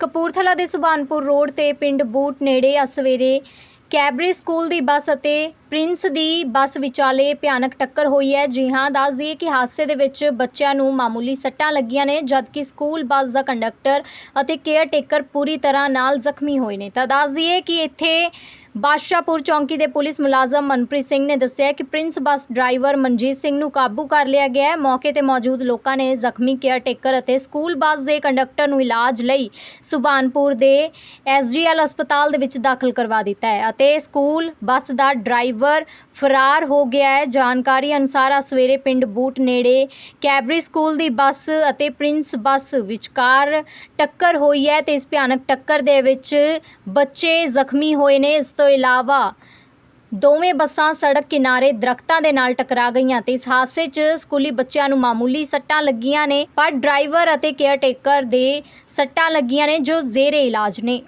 ਕਪੂਰਥਲਾ ਦੇ ਸੁਭਾਨਪੁਰ ਰੋਡ ਤੇ ਪਿੰਡ ਬੂਟ ਨੇੜੇ ਅੱਜ ਸਵੇਰੇ ਕੈਬਰੀ ਸਕੂਲ ਦੀ ਬੱਸ ਅਤੇ ਪ੍ਰਿੰਸ ਦੀ ਬੱਸ ਵਿਚਾਲੇ ਭਿਆਨਕ ਟੱਕਰ ਹੋਈ ਹੈ। ਜੀ ਹਾਂ, ਦੱਸ ਦਈਏ ਕਿ ਹਾਦਸੇ ਦੇ ਵਿੱਚ ਬੱਚਿਆਂ ਨੂੰ ਮਾਮੂਲੀ ਸੱਟਾਂ ਲੱਗੀਆਂ ਨੇ, ਜਦਕਿ ਸਕੂਲ ਬੱਸ ਦਾ ਕੰਡਕਟਰ ਅਤੇ ਕੇਅਰ ਟੇਕਰ ਪੂਰੀ ਤਰ੍ਹਾਂ ਨਾਲ ਜ਼ਖਮੀ ਹੋਏ ਨੇ। ਤਾਂ ਦੱਸ ਦਈਏ ਕਿ ਇੱਥੇ ਬਾਦਸ਼ਾਹਪੁਰ ਚੌਂਕੀ ਦੇ ਪੁਲਿਸ ਮੁਲਾਜ਼ਮ ਮਨਪ੍ਰੀਤ ਸਿੰਘ ਨੇ ਦੱਸਿਆ ਕਿ Prince bus driver Manjit Singh ਨੂੰ ਕਾਬੂ ਕਰ ਲਿਆ ਗਿਆ ਹੈ। ਮੌਕੇ ਤੇ ਮੌਜੂਦ ਲੋਕਾਂ ਨੇ ਜ਼ਖਮੀ ਕੇਅਰ ਟੇਕਰ ਅਤੇ ਸਕੂਲ ਬੱਸ ਦੇ ਕੰਡਕਟਰ ਨੂੰ ਇਲਾਜ ਲਈ ਸੁਭਾਨਪੁਰ ਦੇ ਐਸਜੀਐਲ ਹਸਪਤਾਲ ਦੇ ਵਿੱਚ ਦਾਖਲ ਕਰਵਾ ਦਿੱਤਾ ਹੈ ਅਤੇ ਸਕੂਲ ਬੱਸ ਦਾ ਡਰਾਈਵਰ ਫਰਾਰ ਹੋ ਗਿਆ ਹੈ। ਜਾਣਕਾਰੀ ਅਨੁਸਾਰ ਅੱਜ ਸਵੇਰੇ ਪਿੰਡ ਬੂਟ ਨੇੜੇ ਕੈਬਰੀ ਸਕੂਲ ਦੀ ਬੱਸ ਅਤੇ ਪ੍ਰਿੰਸ ਬੱਸ ਵਿਚਕਾਰ ਟੱਕਰ ਹੋਈ ਹੈ ਤੇ ਇਸ ਭਿਆਨਕ ਟੱਕਰ ਦੇ ਵਿੱਚ ਬੱਚੇ ਜ਼ਖਮੀ ਹੋਏ ਨੇ। ਇਸ ਤੋਂ ਇਲਾਵਾ ਦੋਵੇਂ ਬੱਸਾਂ ਸੜਕ ਕਿਨਾਰੇ ਦਰਖਤਾਂ ਦੇ ਨਾਲ ਟਕਰਾ ਗਈਆਂ ਤੇ ਇਸ ਹਾਦਸੇ 'ਚ ਸਕੂਲੀ ਬੱਚਿਆਂ ਨੂੰ ਮਾਮੂਲੀ ਸੱਟਾਂ ਲੱਗੀਆਂ ਨੇ, ਪਰ ਡਰਾਈਵਰ ਅਤੇ ਕੇਅਰਟੇਕਰ ਦੇ ਸੱਟਾਂ ਲੱਗੀਆਂ ਨੇ ਜੋ ਜ਼ੇਰੇ ਇਲਾਜ ਨੇ।